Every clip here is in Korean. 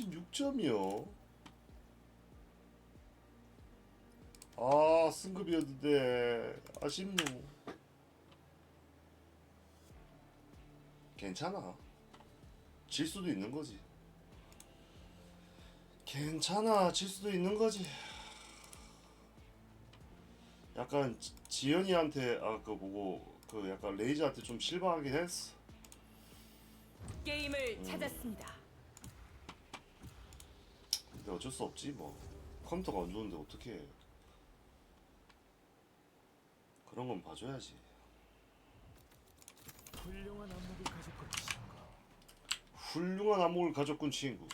66점이요. 아 승급이었는데 아쉽노. 괜찮아. 질 수도 있는 거지. 괜찮아, 질 수도 있는 거지. 약간 지- 지연이한테 아그 뭐고 그 약간 레이저한테 좀 실망하긴 했어. 게임을 음. 찾았습니다. 어쩔 수 없지 뭐 컴퓨터가 안 좋은데 어떻게 그런 건 봐줘야지. 훌륭한 안목을 가졌군 친구. 훌륭한 안목을 가졌군 친구.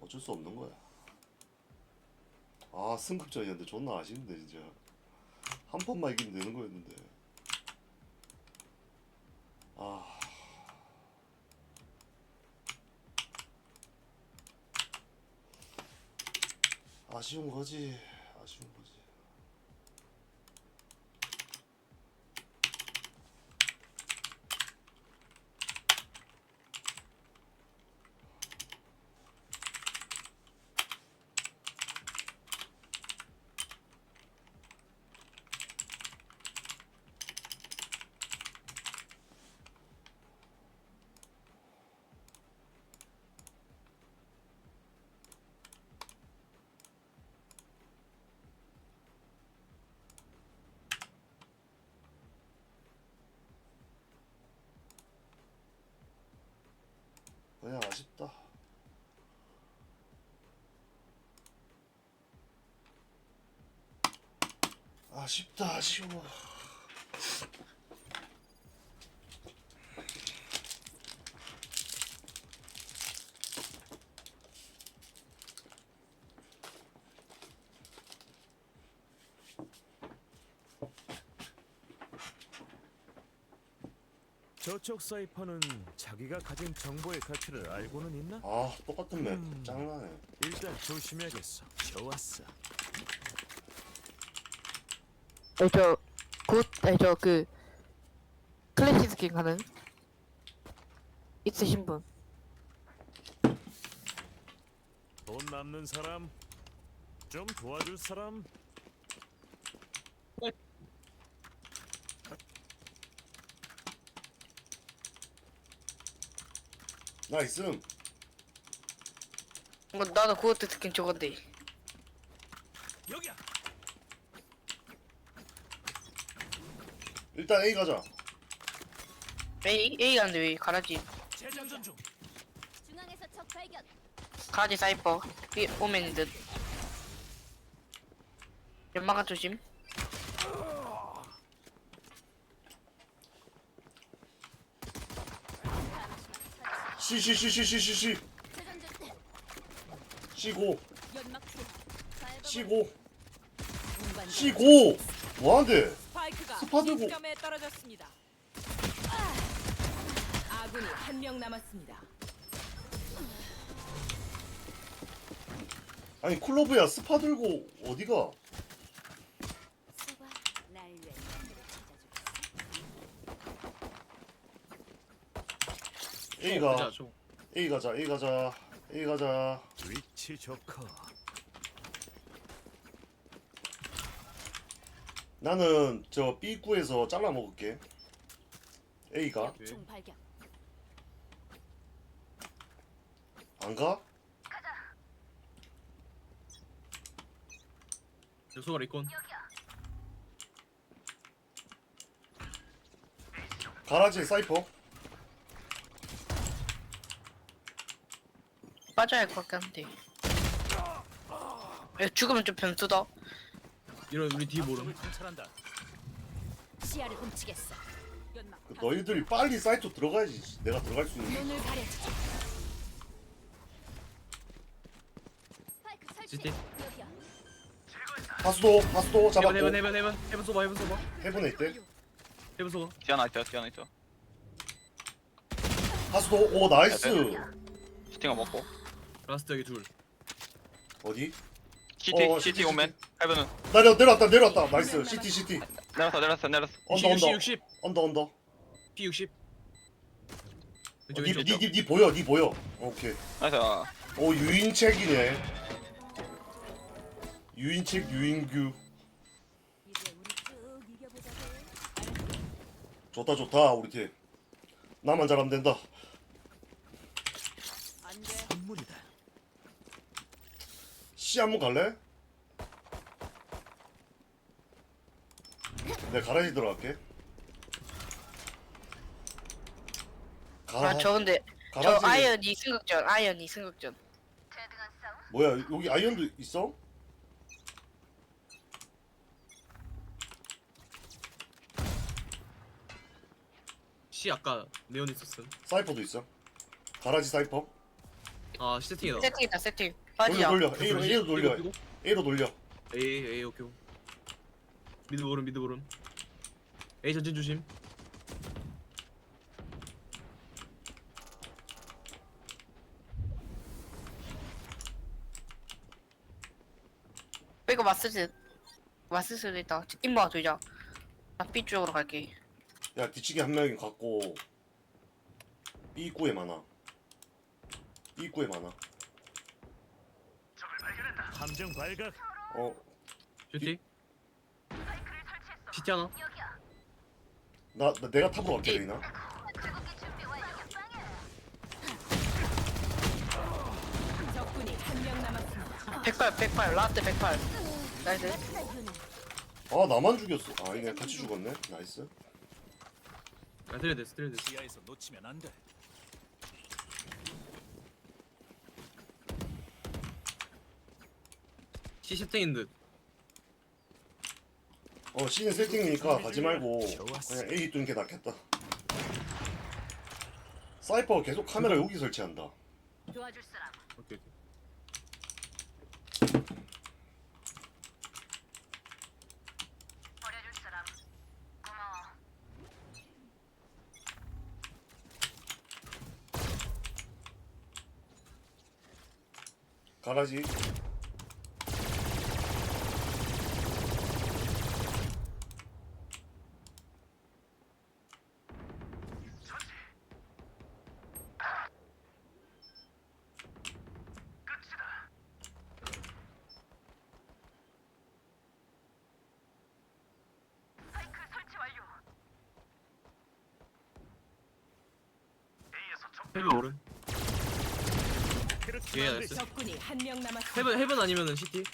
어쩔 수 없는 거야. 아 승급전이었는데 존나 아쉽네 진짜. 한 번만 이기면 되는 거였는데. 아. 아쉬운 거지. 아쉬운 거지. 그냥 아쉽다. 아쉽다 아쉬워. 저쪽 사이퍼는 자기가 가진 정보의 가치를 알고는 있나? 아 똑같은 맵 음. 짱나네. 일단 조심해야겠어. 좋았어. 네, 저, 굿, 네, 저, 그, 클래시 스킨 가능? 있으신 분. 돈 남는 사람, 좀 도와줄 사람. 나 있음. 뭐, 나도 그것도 스킨 저건데. 여기야. 일단 A 가자. A, A 가는데 왜 가라지? 재장전 중. 중앙에서 적 발견. 가라지 사이퍼. 이 오멘 듯. 연마가 조심. C C C C C C C 재장전. C 고 연막 투. C 고 운반 C 고 뭐한데? 스파 들고. 떨어졌습니다. 아! 아군이 한 명 남았습니다. 아니 클로브야 스파 들고 어디가? 수바 날 위해 A 가 A 가자 A 가자 A 가자. 위치 좋고. 나는 저 B 구에서 잘라 먹을게. A가 총 발견. 안 가? 요소가 리콘 가라지 사이퍼. 빠져야 할 것 같긴 한데. 야, 죽으면 좀 변수다. 이런 우리 뒤 모름. 시야를 훔치겠어. 그 너희들이 빨리 사이트 들어가야지. 내가 들어갈 수 있는. 눈을 가려주지. 스파이크 설치. 시티. 여기야. 하수도 하수도 잡았고 해븐 해븐 해븐 해븐 해븐 소바 해븐 소바 해븐에 있대. 해븐 소바 뛰어나 있어 뛰어나 있어 하수도 오 나이스. 시팅어 먹고 라스트 여기 둘. 어디? CT 어, CT CT. 오면 해븐은 내려 내려왔다 내려왔다. 나이스. CT CT 내렸어 내렸어 내렸어 언더 60 언더. 60 언더 언더. P 60 왼쪽 니, 왼쪽. 니, 니, 니 보여 니 보여. 오케이. 나이스. 오 유인책이네. 유인책 유인규. 이제 우리 쭉 이겨보자고. 좋다 좋다 우리 팀. 나만 잘하면 된다 안 돼. 선물이다. C 한번 갈래? 내 가라지 들어갈게 가라, 아 저 근데 저 가라지 아이언 이 승극전 아이언 이 승극전 뭐야 여기 아이언도 있어? C 아까 네온 있었음. 사이퍼도 있어 가라지 사이퍼 아 세팅이다. 세팅이다 세팅 빠지야. 돌려. A로 A로 돌려. 이거, 이거? A로 돌려. A A 오케이. 미드 보름 미드 보름. A 전진 조심. 이거 맞을 수 맞을 수도 있다. 임무가 돌자 나 B 쪽으로 갈게. 야 뒤치기 한 명이 갖고. B 입구에 많아. B 입구에 많아 함정 발각. 어. CT 하나. 나, 나 내가 탑으로 갈게 레이나 적군이 한 명 남았습니다. 108 108 라떼 108 나이스 아 나만 죽였어 아 이네 같이 죽었네 나이스 아 트레드 트레드. 지하에서 놓치면 안 돼. C 세팅인 듯. 어 C는 세팅이니까 가지 말고. 그냥 A 뚫는 게 낫겠다 사이퍼가 계속 카메라 여기 설치한다 도와줄 사람. 오케이 오케이. 가라지 헤븐 오른. 그렇게 예, 안 알았어. 돼. 적군이 한 명 남았습니다. 헤븐 헤븐 아니면은 CT.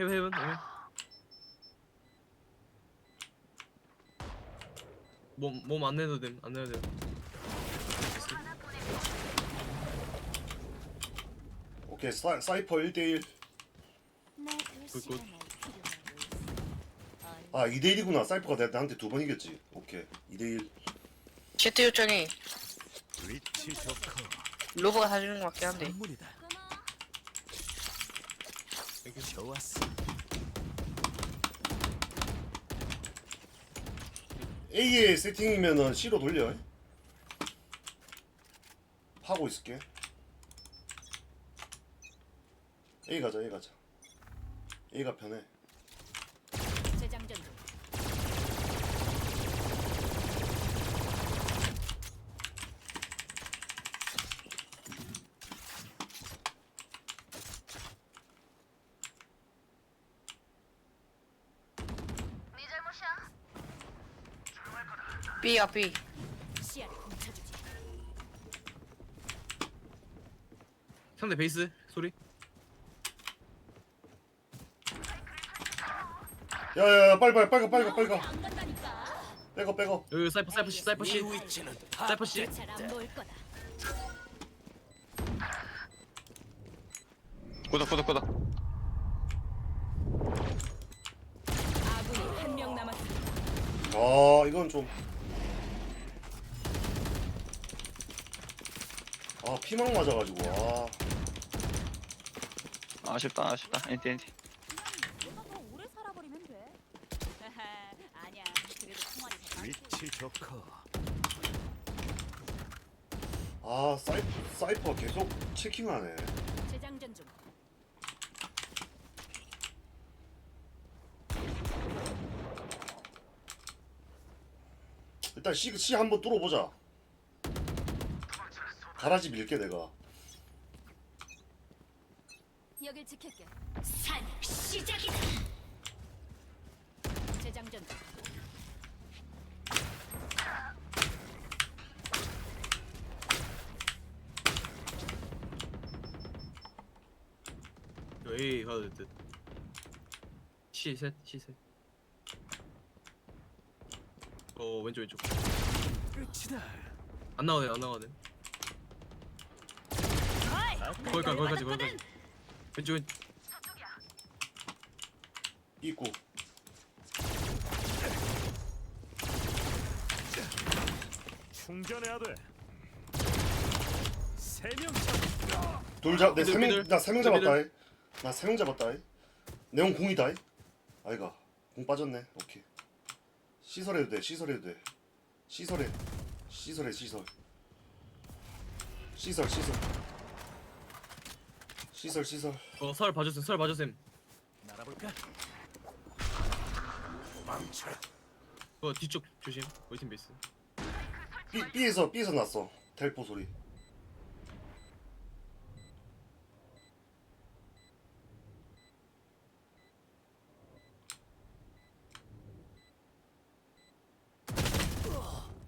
헤븐 헤븐. 헤븐. 몸몸안 내도 됨. 안 내도 됨. 오케이 사, 사이퍼 1대1 나그 굿, 굿. 시간을 필요하고. 아 2대1이구나 사이퍼가 내- 나한테 두 번 이겼지 오케이 2대1 채트 요청이 위치 좋고 로브가 사주는 것 같긴 한데. 선물이다. 좋았어. A의 세팅이면은 C로 돌려. 하고 있을게. A 가자 A 가자. A가 편해 B야 B. 상대 베이스 소리. 야야야 빨리 빨리 빨리 빨리 가 빨리 가. 빼고 빼고 여기 사이퍼 사이퍼 C 사이퍼 C. 사이퍼 C. 잘안 보일 거다. 구독 구독 구독 아군이 한 명 남았습니다. 아 이건 좀 아, 피망 맞아가지고, 아. 아쉽다 아쉽다 엔티 엔티 내가 더 오래 살아버리면 돼. 아니야. 그래도 총알이 더 많지. 위치 좋고 아, 사이퍼, 사이퍼 계속 체킹하네. 재장전 중. 일단 C, C 한번 뚫어보자. 가라지 밀게 내가 여길 지킬게. 산 시작이다. 재장전. 이거 A 가도 될 듯. C 셋, C 셋. 어 왼쪽 왼쪽. 끝이다. 안 나오네 안 나오네. 거기까지 거기까지 거기까지. 왼쪽 왼. 삐꾸 충전해야 돼. 세명 잡. 둘잡내 삐들, 세명 삐들. 나 세명 삐들, 잡았다 나세 명 잡았다 내용 공이다 아이가 공 빠졌네 오케이 시설해도 돼 시설해도 돼 시설해 시설해 시설 시설 시설 시설 시설 어설 봐주셈 설 봐주셈. 날아볼까? 망쳐라. 그 뒤쪽 조심. 웨이팅 베이스. B, B에서 B에서 났어 텔포 소리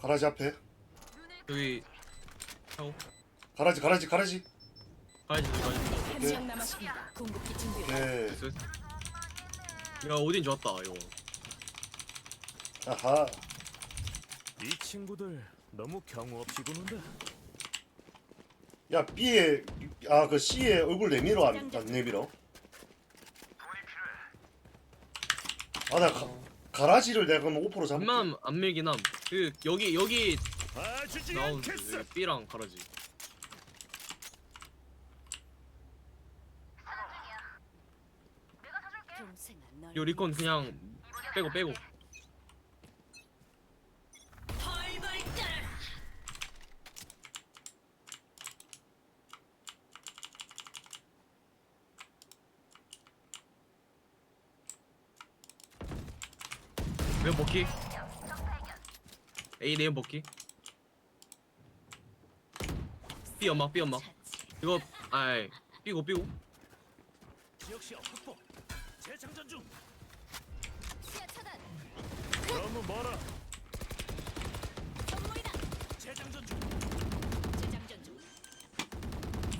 가라지 앞에 여기 하고 가라지 가라지 가라지 가야지 가야지. 한명 남았습니다. 궁극기 준비. 오케이 됐어. 야 오딘 좋았다 이거. 아하 이 친구들 너무 경우 없이 구는다. 야 B에 아 그 C에 얼굴 내밀어 안, 안 내밀어 아나 가라지를 내가 그러면 5% 잡을게 잠만 안 밀긴 함. 그 여기 여기 봐주지 않겠어. 여기 B랑 가라지. 동생아, 널 요 리콘 그냥 빼고 빼고. 내용 먹기. A 내용 먹기. B 연막 B 연막. 이거 아이 삐고 삐고. 지역 시야 확보. 재장전 중. 시야 차단. 너무 멀어. 선물이다. 재장전 중. 재장전 중.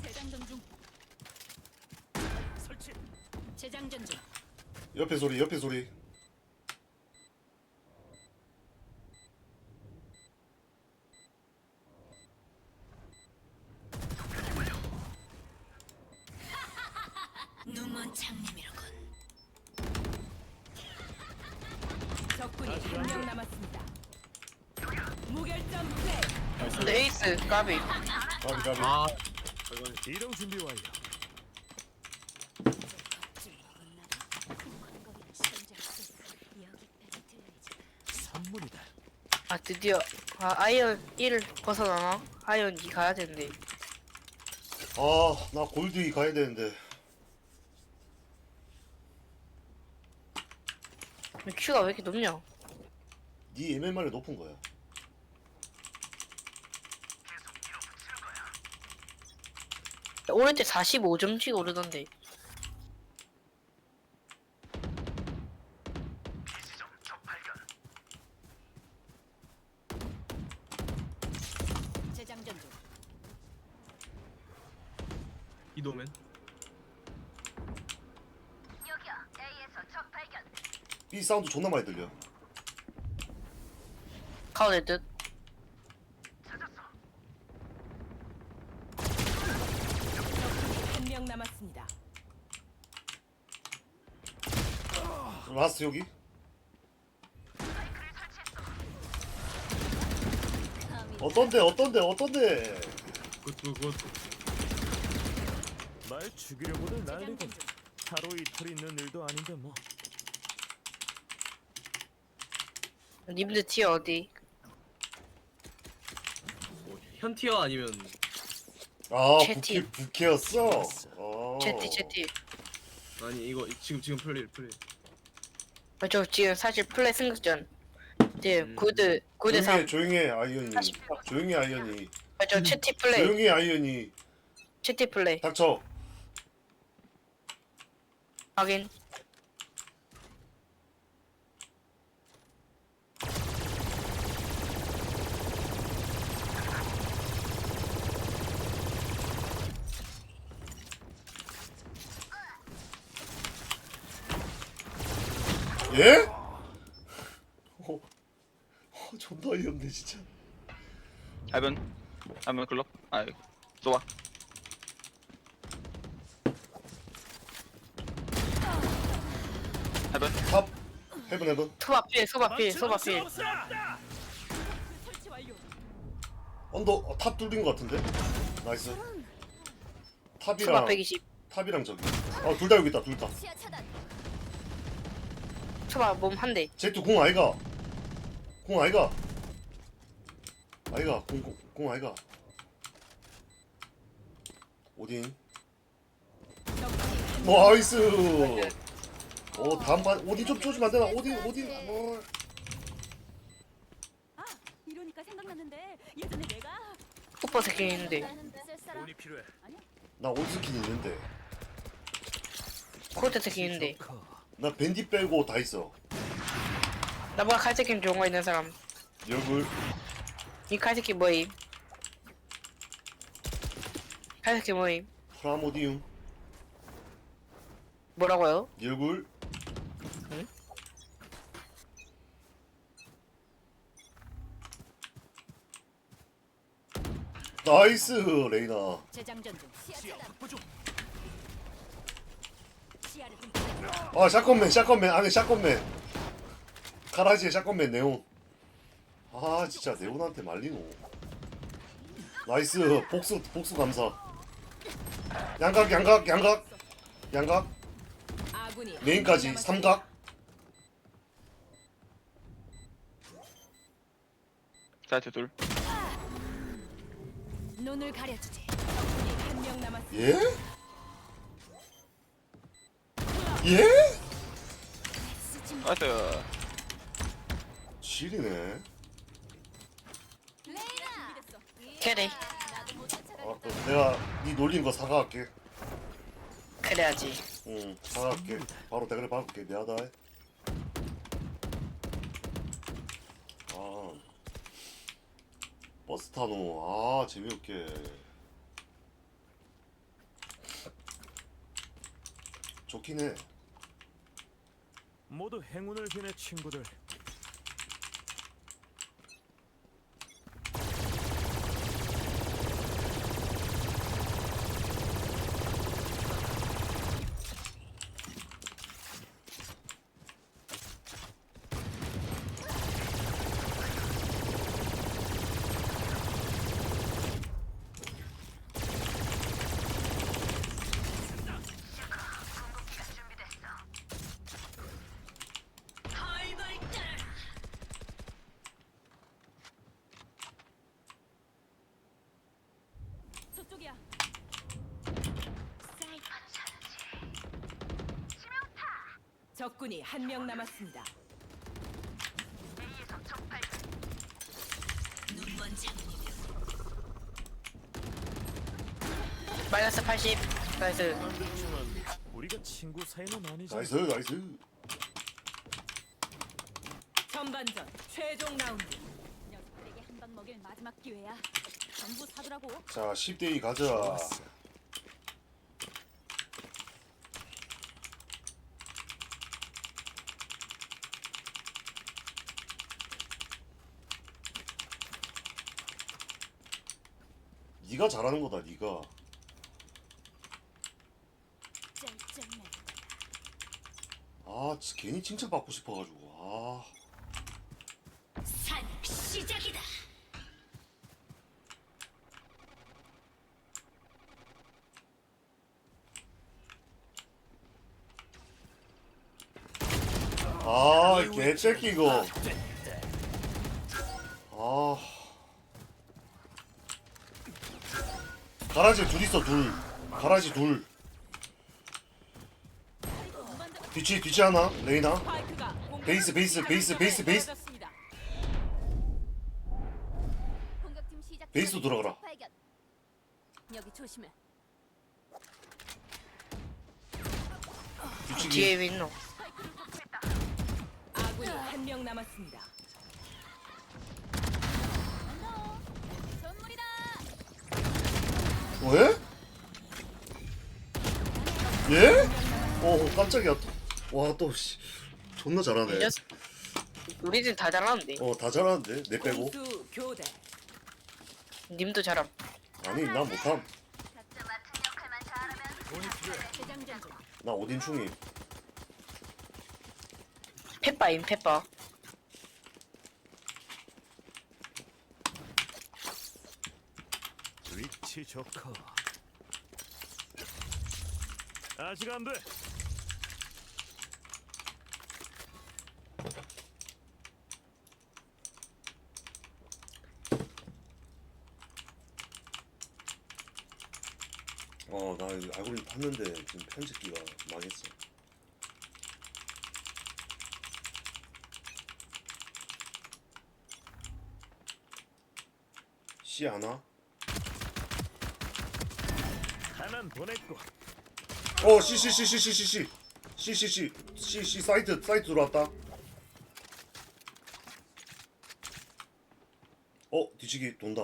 재장전 중. 설치. 재장전 중. 옆에 소리 옆에 소리 눈먼 장님이로군. 적군이 한 명 남았습니다. 무결점 플레이. 근데 에이스 까비 가비 가비 아 이건 이동 준비 완료. 선물이다. 아 드디어 아 아이언 1 벗어나나? 아이언 2 가야 되는데 아나 골드 가야 되는데 큐가 왜 이렇게 높냐 네 MMR이 높은 거야 오를 때 45점씩 오르던데 재장전 중. 이도맨. B 사운드 존나 많이 들려 한 명 남았습니다. 라스트 여기 어떤데 어떤데 어떤데 굿굿굿. 날 죽이려고들 난리고 하루 이틀 있는 일도 아닌데 뭐. 님들 티어 어디? 뭐, 현티어 아니면 아 채티. 부캐 부캐였어? 어. 채티 채티. 아니 이거 지금 지금 플레이 플레이. 아, 저 지금 사실 플레이 승격전. 이제 음. 구드 구드 조용해 3 조용해 아이언이. 40표 조용해 아이언이. 아, 저 채티 플레이. 조용히 해, 아이언이. 채티 플레이. 닥쳐. 확인 예? 어, 어 존나 어이없네 진짜 Heaven. Heaven 클럽. 아, 쏘아. Heaven. 탑 헤븐 헤븐 소바필 소바필 소바필 설치 완료. 언더 어, 탑 뚫린 것 같은데 나이스 소바 탑이랑 120 탑이랑 저기 어둘 다 여기 있다 둘 다 시야 차단. 소바 몸 한대. 제트 공 아이가? 공 아이가? 아이가 공, 공, 공 아이가? 오딘. 나이스! 오 다음 반 오딘 좀 쪼주면 안 되나 오딘 오딘. 뭐아 이러니까 생각났는데 예전에 내가 오빠 새끼 있는데. 쓸 사람 돈이 필요해. 나 온스킨 있는데. 코트 새끼 있는데. 나 밴디 빼고 다 있어. 나보다 칼새끼 좋은 거 있는 사람. 얼굴 이 칼새끼 뭐임? 칼새끼 뭐임? 프라모디움. 뭐라고요? 네 얼굴 응? 나이스 레이나. 재장전 중. 시야. 시야를 좀 아 샷건맨 샷건맨 안에 샷건맨 가라지에 샷건맨 네온 아 진짜 네온한테 말리노 나이스 복수 복수 감사 양각 양각 양각 양각 메인까지. 삼각 사이트 둘. 눈을 가려주지. 한명 남았습니다. 예? 예? 나이스. 지리네. 쫓아가. 아, 또 내가 니 놀린 거 사과할게. 그래야지. 응 사과할게. 바로 대가리 박을게. 미안하다. 아. 버스 타노. 아 재미없게 좋긴 해 모두 행운을 비내 친구들. 적군이 한 명 남았습니다. 마이너스 80 나이스 우리가 친구 사이는 아니지. 나이스 나이스 전반전 최종 라운드. 녀석들에게 한 방 먹일 마지막 기회야. 전부 사두라고. 자 10대2 가자 좋았어. 네가 잘하는 거다 네가. 아 진짜 괜히 칭찬받고 싶어가지고 아산 시작이다. 아, 개새끼 이거. 가라지 둘 있어, 둘. 가라지 둘. 뒤치, 뒤치 하나. 레이나. 베이스, 베이스, 베이스, 베이스, 베이스. 베이스로 들어가라. 여기 조심해. 뒤치기. 뒤에 왜 있노? 아군이 한 명 남았습니다. 왜? 예? 어 깜짝이야. 와 또 씨. 존나 잘하네. 이 녀석. 우리 팀다 잘하는데. 어 다 잘하는데 내 빼고. 공수 교대. 님도 잘함. 아니 나 못함. 나 오딘충이. 페빠임 페빠. 위치 좋고. 아직 안 돼. 어나 알고리즘 탔는데 지금 편집기가 망했어. C 하나? 일단 보냈고 어 시시시시시시시. 시시시. 시시 사이트 사이트 들어왔다 어 뒤치기 돈다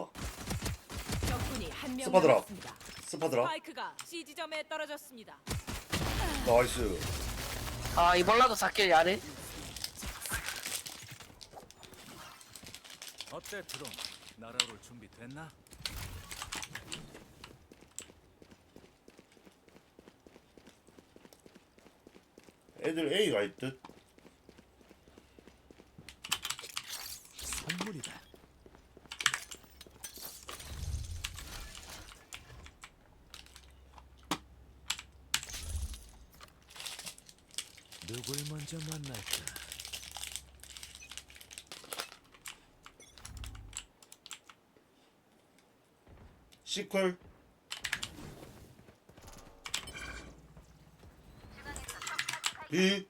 적군이 한명 스파드라. 남았습니다. 스파드라 스파이크가 C 지점에 떨어졌습니다. 나이스 아 이벌라도 사킬 야네 어때 드론 날아올 준비 됐나? 애들 A 가 있듯. 선물이다. 누굴 먼저 만날까? 시퀄. B.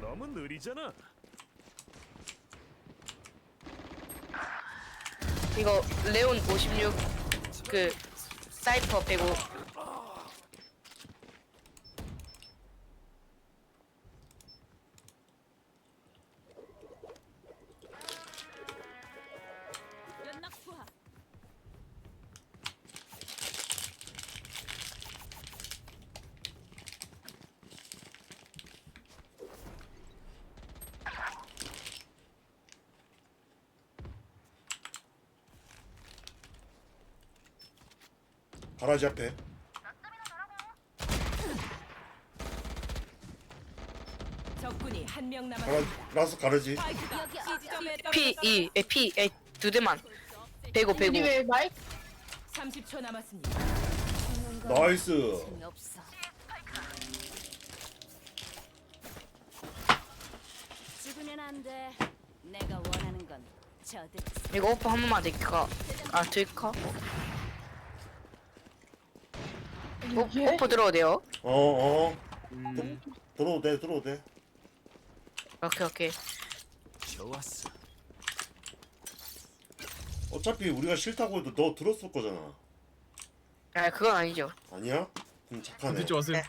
너무 느리잖아. 이거 레온 56. 그 사이퍼 빼고 가라지 앞에. 적군이 한 명 가라지. 남았습니다. 라스 가르지. 스파이크가 C 지점에 P 떨어졌습니다. 2 에 P 에 두 대만. 빼고 빼고. 30초 남았습니다. 나이스. 죽으면 안 돼. 내가 원하는 건 저들. 이거 오퍼 한 번만 될까? 아 될까? 오, 오퍼 들어도 돼요? 어 어. 음, 들어도 돼. 오케이 오케이. 좋았어. 어차피 우리가 싫다고 해도 너 들었을 거잖아. 아 그건 아니죠. 아니야? 그럼 착하네. 듣지 마세요. 네.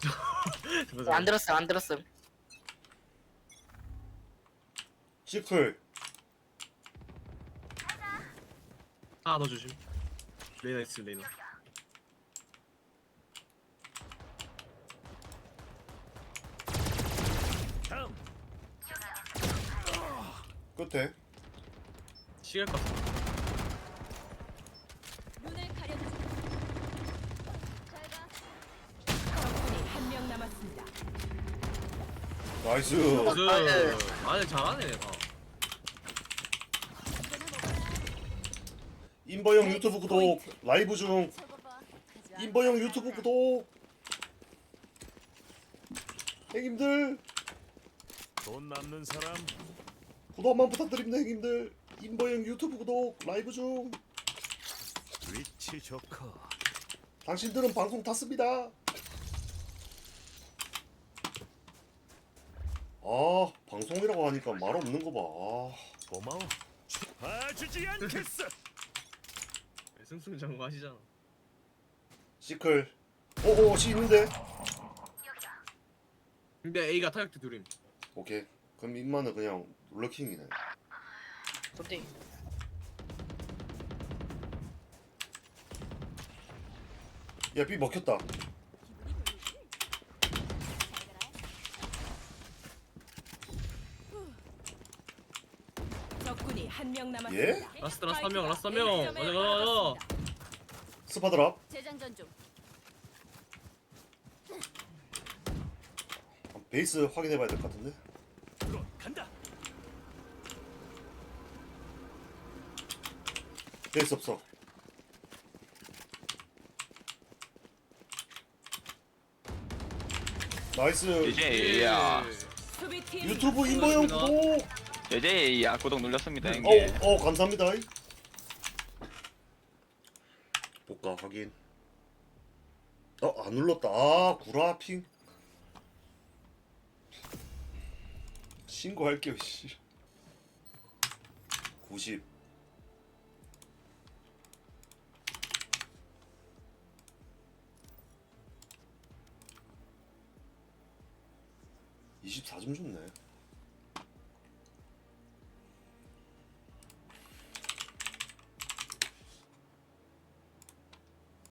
안 들었어 안 들었음. 시클. 하나 더 조심. 레이나 있어 레이나. 끝에. 것 같아. 눈을 가려줘. 잘 가. 적군이 한 명 남았습니다. 나이스. 그 아니 잘하네 얘가. 인버형 유튜브 구독. 라이브 중. 저거 봐. 가자. 인버형 유튜브 구독. 형님들 돈 남는 사람 구독 한번 부탁드립니다 형님들. 인버형 유튜브 구독 라이브 중. 위치 좋고. 당신들은 방송 탔습니다. 아 방송이라고 하니까 말 없는 거 봐. 아, 고마워. 봐주지 않겠어. 승승 장구 하시잖아 시클. 오오 시 있는데. 근데 A가 타격대 둘임 오케이. 그럼 입만은 그냥 롤러킹이네. 근데 야 B 먹혔다. 적군이 한 명 남았습니다. 예? 라스트 라스트 한 명 라스트 스파이크가 한명 A점에 가자 가자 가자 떨어졌습니다. 스파드랍. 재장전 중. 베이스 확인해봐야 될 것 같은데. 드론 간다. 베이스 없어. 나이스. 제제야 수비팀 유튜브 인버형 구독. 제제야 구독 눌렸습니다 어, 형님 어 감사합니다. 볼까 확인. 어 안 눌렀다. 아 구라핑. 신고할게요 씨. 90. (24점) 줬네